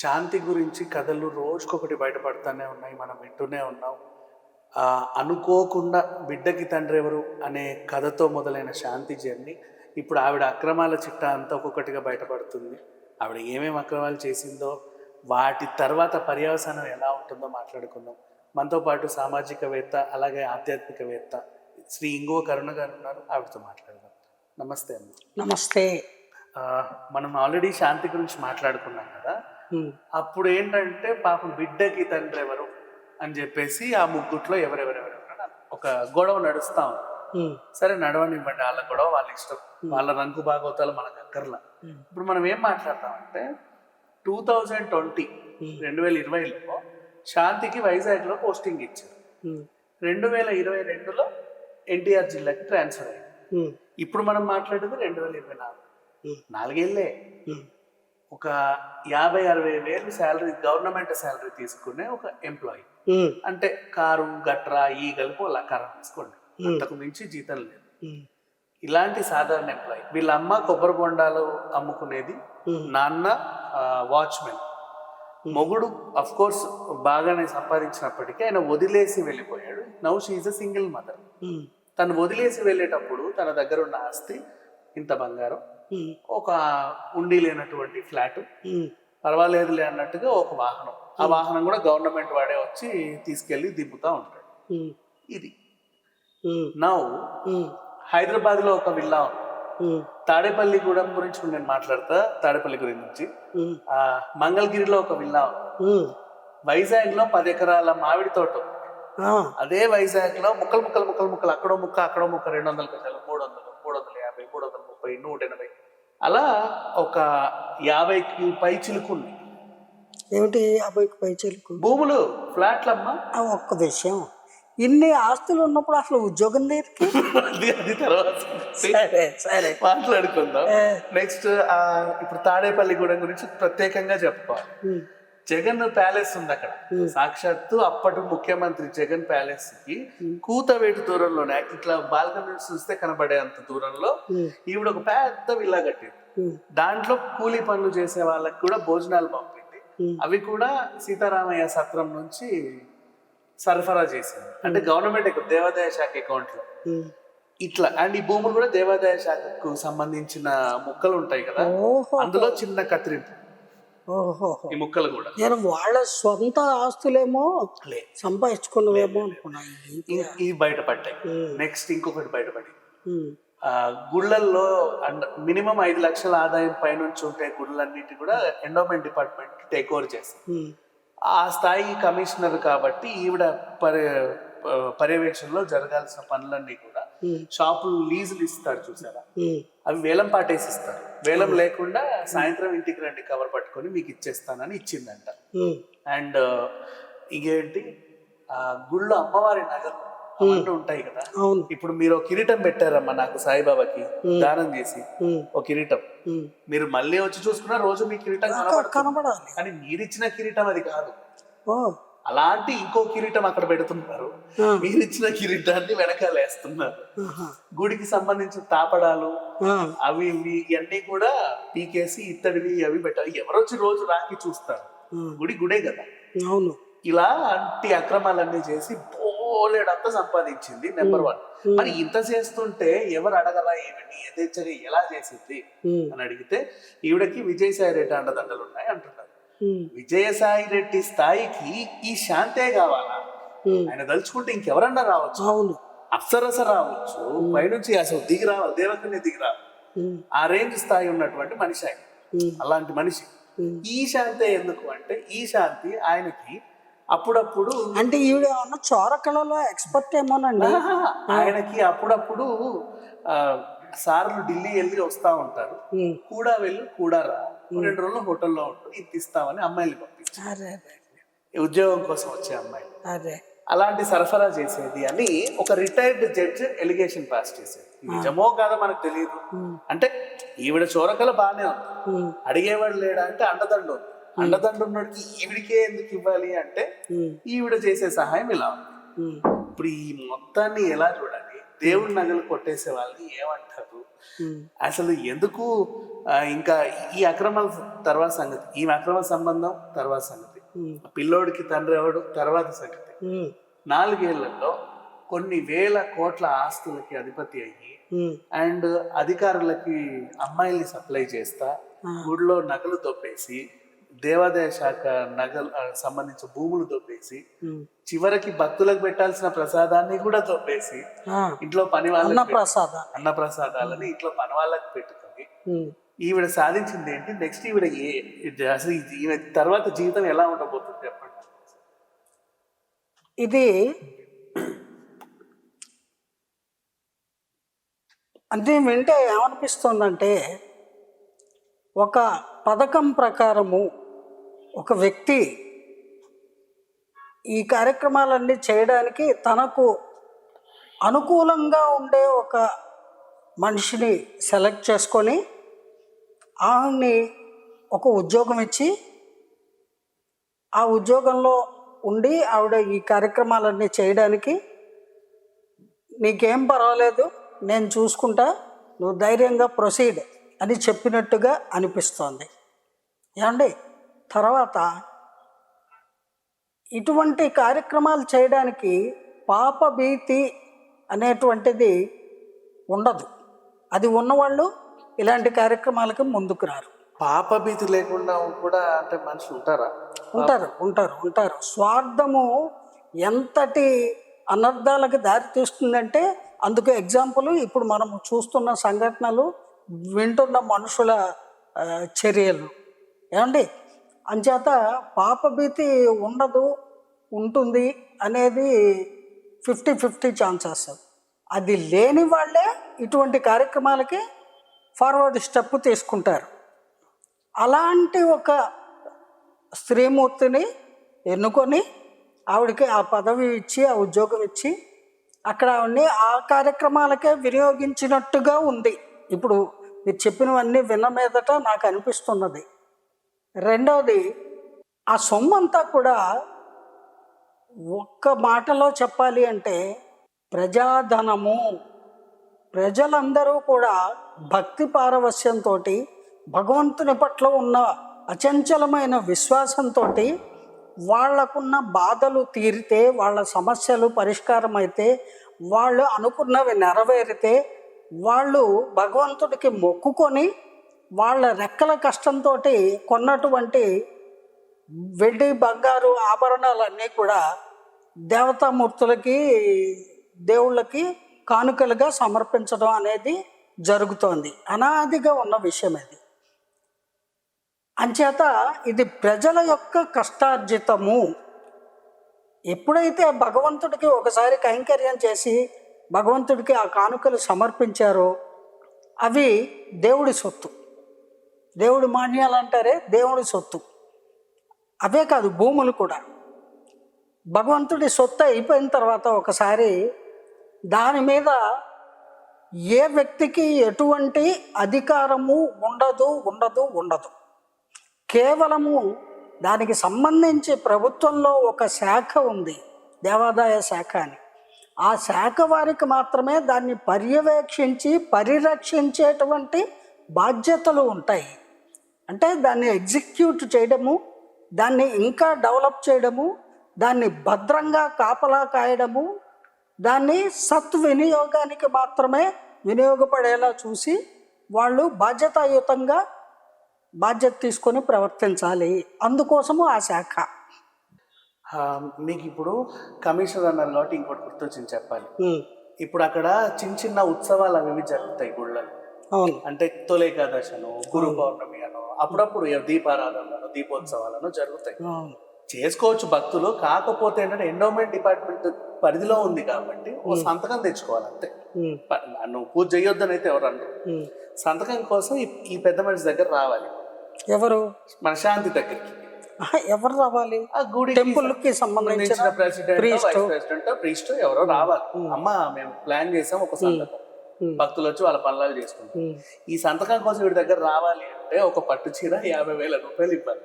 శాంతి గురించి కథలు రోజుకొకటి బయటపడుతూనే ఉన్నాయి మనం వింటూనే ఉన్నాం. అనుకోకుండా బిడ్డకి తండ్రి ఎవరు అనే కథతో మొదలైన శాంతి జర్నీ ఇప్పుడు ఆవిడ అక్రమాల చిట్టా అంతా ఒక్కొక్కటిగా బయటపడుతుంది. ఆవిడ ఏమేమి అక్రమాలు చేసిందో వాటి తర్వాత పర్యవసానం ఎలా ఉంటుందో మాట్లాడుకుందాం. మనతో పాటు సామాజికవేత్త అలాగే ఆధ్యాత్మికవేత్త శ్రీ ఇంగువ కరుణ గారు ఉన్నారు ఆవిడతో మాట్లాడదాం. నమస్తే అమ్మ. నమస్తే. మనం ఆల్రెడీ శాంతి గురించి మాట్లాడుకున్నాం కదా. అప్పుడు ఏంటంటే పాపం బిడ్డకి తండ్రి ఎవరు? అని చెప్పేసి ఆ ముగ్గుట్లో ఎవరెవరెవరు ఒక గొడవ నడుస్తా సరే నడవనివ్వండి వాళ్ళ గొడవ వాళ్ళ ఇష్టం. వాళ్ళ రంగు భాగవతాలు మనకు అక్కర్లా. ఇప్పుడు మనం ఏం మాట్లాడతామంటే టూ థౌజండ్ ట్వంటీ రెండు వేల ఇరవైలో శాంతికి వైజాగ్లో పోస్టింగ్ ఇచ్చారు. రెండు వేల ఇరవై రెండులో ఎన్టీఆర్ జిల్లాకి ట్రాన్స్ఫర్ అయ్యింది ఇప్పుడు మనం మాట్లాడేది రెండు వేల ఇరవై నాలుగు. ఉమ్, ఒక యాభై అరవై వేలు శాలరీ గవర్నమెంట్ శాలరీ తీసుకునే ఒక ఎంప్లాయీ అంటే కారు గట్రా ఈ కలిపి కారం తీసుకోండి. అంతకు మించి జీతం లేదు. ఇలాంటి సాధారణ ఎంప్లాయీ వీళ్ళ అమ్మ కొబ్బరి బొండాలు అమ్ముకునేది నాన్న వాచ్మెన్ మొగుడు అఫ్ కోర్స్ బాగానే సంపాదించినప్పటికీ ఆయన వదిలేసి వెళ్ళిపోయాడు. Now she a single mother తను వదిలేసి వెళ్ళేటప్పుడు తన దగ్గర ఉన్న ఆస్తి ఇంత బంగారం. ఒక ఉండి లేనటువంటి ఫ్లాట్. పర్వాలేదులే అన్నట్టుగా ఒక వాహనం. ఆ వాహనం కూడా గవర్నమెంట్ వాడే వచ్చి తీసుకెళ్ళి దింపుతా ఉంటాడు. ఇది. నౌ హైదరాబాద్లో ఒక విల్లా ఉంది. ఉమ్, తాడేపల్లిగూడెం గురించి కూడా నేను మాట్లాడతా తాడేపల్లి గురించి మంగళగిరిలో ఒక విల్లా వైజాగ్లో పది ఎకరాల మామిడి తోట అదే వైజాగ్లో ముక్కలు ముక్కలు ముక్కలు ముక్కలు అక్కడో ముక్క అక్కడో ముక్క రెండు వందలు అలా ఒక యాభైకి పై చిలుకుంది ఏమిటి యాభైకి పై చెలుకు భూములు ఫ్లాట్లమ్మా? ఒక్క విషయం. ఇన్ని ఆస్తులు ఉన్నప్పుడు అసలు ఉద్యోగం దేనికి అది తర్వాత సరే సరే. మాట్లాడుకుందాం. నెక్స్ట్ ఇప్పుడు తాడేపల్లిగూడెం గురించి ప్రత్యేకంగా చెప్పుకోవాలి. ఉమ్, జగన్ ప్యాలెస్ ఉంది అక్కడ. సాక్షాత్తు అప్పటి ముఖ్యమంత్రి జగన్ ప్యాలెస్కి కూతవేటు దూరంలోనే ఇట్లా బాల్కనీ నుంచి చూస్తే కనబడే అంత దూరంలో ఈవిడ ఒక పెద్ద విల్లా కట్టింది. దాంట్లో కూలీ పనులు చేసే వాళ్ళకి కూడా భోజనాలు పంపింది. అవి కూడా సీతారామయ్య సత్రం నుంచి సరఫరా చేసింది. అంటే గవర్నమెంట్ దేవాదాయ శాఖ అకౌంట్లో. ఇట్లా అండ్ ఈ భూములు కూడా దేవాదాయ శాఖకు సంబంధించిన ముక్కలు ఉంటాయి కదా? అందులో చిన్న కత్తిరింపు. ఈ ముక్కలు కూడా. నేను వాళ్ళ సొంత ఆస్తులేమో సంపాదించుకున్నవేమో అనుకున్నా. ఇవి బయటపడ్డాయి నెక్స్ట్ ఇంకొకటి ఆ, గుళ్ళల్లో మినిమం ఐదు లక్షల ఆదాయం పైనుంచి ఉంటే గుళ్ళన్నిటి కూడా ఎండోమెంట్ డిపార్ట్మెంట్ టేక్ ఓవర్ చేస్తుంది ఉమ్, ఆ స్థాయి కమిషనర్ కాబట్టి ఈవిడ పర్య పర్యవేక్షణలో జరగాల్సిన పనులన్నీ కూడా షాపులు లీజులు ఇస్తారు చూసారా? ఉమ్, అవి వేలం పాటేసి ఇస్తారు. వేలం లేకుండా సాయంత్రం ఇంటికి రండి కవర్ పట్టుకొని మీకు ఇచ్చేస్తానని ఇచ్చిందంట. ఉమ్, అండ్ ఇంకేంటి ఆ గుళ్ళో అమ్మవారి నగలు అవన్నీ ఉంటాయి కదా? ఇప్పుడు మీరు ఒక కిరీటం పెట్టారమ్మా నాకు సాయిబాబాకి దానం చేసి. ఒక కిరీటం. మీరు మళ్ళీ వచ్చి చూసుకున్నా రోజు మీ కిరీటం కనబడాలి. కానీ మీరిచ్చిన కిరీటం అది కాదు. అలాంటి ఇంకో కిరీటం అక్కడ పెడుతున్నారు. ఆ, మీరిచ్చిన కిరీటాన్ని వెనకాల వేస్తున్నారు. ఆహా, గుడికి సంబంధించిన తాపడాలు అవి ఇవి ఇవన్నీ కూడా పీకేసి ఇత్తడివి అవి పెట్టాలి. ఎవరొచ్చి రోజు రాకి చూస్తారు. గుడి గుడే కదా. అవును. ఇలా అంటి అక్రమాలన్నీ చేసి బోలేడంతా సంపాదించింది నెంబర్ వన్. మరి ఇంత చేస్తుంటే ఎవరు అడగలా ఏమిటి యథేచ్ఛగా ఎలా చేసింది? అని అడిగితే ఈవిడకి విజయసాయి రెడ్డి అండదండలు ఉన్నాయి ఉమ్, విజయసాయి రెడ్డి స్థాయికి ఈ శాంతే కావాలా? ఆయన తలుచుకుంటే ఇంకెవరన్నా రావచ్చు. అవును. అప్సరస రావచ్చు. పైనుంచి అసలు దిగి రావాలి దేవకన్య దిగి రావాలి ఆ రేంజ్ స్థాయి ఉన్నటువంటి మనిషి ఆయన. అలాంటి మనిషి. ఈ శాంతే ఎందుకు అంటే ఈ శాంతి ఆయనకి అప్పుడప్పుడు అంటే ఈవిడ చోర కళలో ఎక్స్పర్ట్ ఏమోనండి? ఆయనకి అప్పుడప్పుడు సార్లు ఢిల్లీ వెళ్ళి వస్తా ఉంటారు. కూడా వెళ్ళి కూడా రా. రెండు రోజులు హోటల్లో ఉంటూ ఇది ఇస్తామని అమ్మాయిలు పంపించారు. ఉద్యోగం కోసం వచ్చే అమ్మాయి అరే. అలాంటి సరఫరా చేసేది అని ఒక రిటైర్డ్ జడ్జ్ ఎలిగేషన్ పాస్ చేసేది. నిజమో కాదో మనకు తెలియదు అంటే ఈవిడ చోరకల బాగానే ఉంది. అడిగేవాడు లేడా అంటే అండదండు అండదండు ఉన్నోడికి ఈవిడికే ఎందుకు ఇవ్వాలి అంటే ఈవిడ చేసే సహాయం ఇలా ఇప్పుడు ఈ మొత్తాన్ని ఎలా చూడాలి? దేవుడి నగలు కొట్టేసే వాళ్ళని ఏమంటారు? అసలు ఎందుకు ఇంకా ఈ అక్రమాల తర్వాత సంగతి ఈ అక్రమ సంబంధం తర్వాత సంగతి పిల్లోడికి తండ్రి ఎవడు తర్వాత సంగతి. నాలుగేళ్ళలో కొన్ని వేల కోట్ల ఆస్తులకి అధిపతి అయ్యి అండ్ అధికారులకి అమ్మాయిల్ని సప్లై చేస్తా. గుడిలో నగలు దొబ్బేసి దేవాదాయ శాఖ నగలు సంబంధించిన భూములు దొబ్బేసి. చివరికి భక్తులకు పెట్టాల్సిన ప్రసాదాన్ని కూడా దొబ్బేసి ఇంట్లో పని అన్నప్రసాద అన్న ప్రసాదాలని ఇంట్లో పని వాళ్ళకి పెట్టుకొని ఈవిడ సాధించింది ఏంటి? నెక్స్ట్ ఈవిడ ఏ అసలు ఈమె తర్వాత జీవితం ఎలా ఉండబోతుంది చెప్పండి. ఇది అంటే వింటే ఏమనిపిస్తుందంటే ఒక పథకం ప్రకారము ఒక వ్యక్తి ఈ కార్యక్రమాలన్నీ చేయడానికి తనకు అనుకూలంగా ఉండే ఒక మనిషిని సెలెక్ట్ చేసుకొని ఆమెని ఒక ఉద్యోగం ఇచ్చి ఆ ఉద్యోగంలో ఉండి ఆవిడ ఈ కార్యక్రమాలన్నీ చేయడానికి నీకేం పర్వాలేదు నేను చూసుకుంటా నువ్వు ధైర్యంగా ప్రొసీడ్ అని చెప్పినట్టుగా అనిపిస్తోంది. ఏమండి? తర్వాత ఇటువంటి కార్యక్రమాలు చేయడానికి పాప భీతి అనేటువంటిది ఉండదు. అది ఉన్నవాళ్ళు ఇలాంటి కార్యక్రమాలకి ముందుకు రారు. పాప భీతి లేకుండా కూడా అంటే మనుషులు ఉంటారా? ఉంటారు ఉంటారు ఉంటారు. స్వార్థము ఎంతటి అనర్థాలకు దారి తీస్తుందంటే అందుకు ఎగ్జాంపుల్ ఇప్పుడు మనం చూస్తున్న సంఘటనలు వింటున్న మనుషుల చర్యలు. ఏమండి? అంచేత పాపభీతి ఉండదు ఉంటుంది అనేది ఫిఫ్టీ ఫిఫ్టీ ఛాన్సెస్. అది లేని వాళ్ళే ఇటువంటి కార్యక్రమాలకి ఫార్వర్డ్ స్టెప్ తీసుకుంటారు. అలాంటి ఒక స్త్రీమూర్తిని ఎన్నుకొని ఆవిడకి ఆ పదవి ఇచ్చి ఆ ఉద్యోగం ఇచ్చి అక్కడ ఆవిడని ఆ కార్యక్రమాలకే వినియోగించినట్టుగా ఉంది. ఇప్పుడు మీరు చెప్పినవన్నీ విన్న మీదట నాకు అనిపిస్తున్నది. రెండవది ఆ సొమ్మంతా కూడా ఒక్క మాటలో చెప్పాలి అంటే ప్రజాధనము. ప్రజలందరూ కూడా భక్తి పారవస్యంతో భగవంతుని పట్ల ఉన్న అచంచలమైన విశ్వాసంతో వాళ్ళకున్న బాధలు తీరితే వాళ్ళ సమస్యలు పరిష్కారం అయితే వాళ్ళు అనుకున్నవి నెరవేరితే వాళ్ళు భగవంతుడికి మొక్కుకొని వాళ్ళ రెక్కల కష్టంతో కొన్నటువంటి వెండి బంగారు ఆభరణాలన్నీ కూడా దేవతామూర్తులకి దేవుళ్ళకి కానుకలుగా సమర్పించడం అనేది జరుగుతోంది. అనాదిగా ఉన్న విషయం ఇది. అంచేత ఇది ప్రజల యొక్క కష్టార్జితము. ఎప్పుడైతే భగవంతుడికి ఒకసారి కైంకర్యం చేసి భగవంతుడికి ఆ కానుకలు సమర్పించారో అవి దేవుడి సొత్తు. దేవుడి మాన్యాలు అంటారే దేవుడి సొత్తు. అవే కాదు భూములు కూడా. భగవంతుడి సొత్తు అయిపోయిన తర్వాత ఒకసారి దాని మీద ఏ వ్యక్తికి ఎటువంటి అధికారము ఉండదు ఉండదు ఉండదు. కేవలము దానికి సంబంధించి ప్రభుత్వంలో ఒక శాఖ ఉంది దేవాదాయ శాఖ అని. ఆ శాఖ వారికి మాత్రమే దాన్ని పర్యవేక్షించి పరిరక్షించేటువంటి బాధ్యతలు ఉంటాయి. అంటే దాన్ని ఎగ్జిక్యూట్ చేయడము దాన్ని ఇంకా డెవలప్ చేయడము దాన్ని భద్రంగా కాపలా కాయడము దాన్ని సత్వినియోగానికి మాత్రమే వినియోగపడేలా చూసి వాళ్ళు బాధ్యతాయుతంగా బాధ్యత తీసుకొని ప్రవర్తించాలి. అందుకోసము ఆ శాఖ. మీకు ఇప్పుడు కమిషనర్ అన్నారు కాబట్టి ఇంకోటి గుర్తొచ్చింది చెప్పాలి. ఇప్పుడు అక్కడ చిన్న చిన్న ఉత్సవాలు అవి జరుగుతాయి గుళ్ళలో అవును. అంటే తొలేకాదశను గురు పౌర్ణమి అను అప్పుడప్పుడు దీపారాధనలను దీపోత్సవాలను జరుగుతాయి. చేసుకోవచ్చు భక్తులు కాకపోతే ఏంటంటే ఎండోమెంట్ డిపార్ట్మెంట్ పరిధిలో ఉంది కాబట్టి ఓ సంతకం తెచ్చుకోవాలి అంతే. నువ్వు పూజ చేయొద్దని అయితే ఎవరు ఉమ్. సంతకం కోసం ఈ- పెద్ద మనిషి దగ్గర రావాలి. ఎవరు? మన శాంతి దగ్గరికి. ఎవరు రావాలి? ఆ గుడి టెంపుల్కి సంబంధించిన ప్రెసిడెంట్ ప్రీస్ట్ ఎవరో రావాలి. అమ్మ మేము ప్లాన్ చేసాం ఒక సంతకం. భక్తులు వచ్చి వాళ్ళ పనులు చేసుకుంటారు. ఈ సంతకం కోసం వీడి దగ్గర రావాలి అంటే ఒక పట్టు చీర యాభై వేల రూపాయలు ఇవ్వాలి.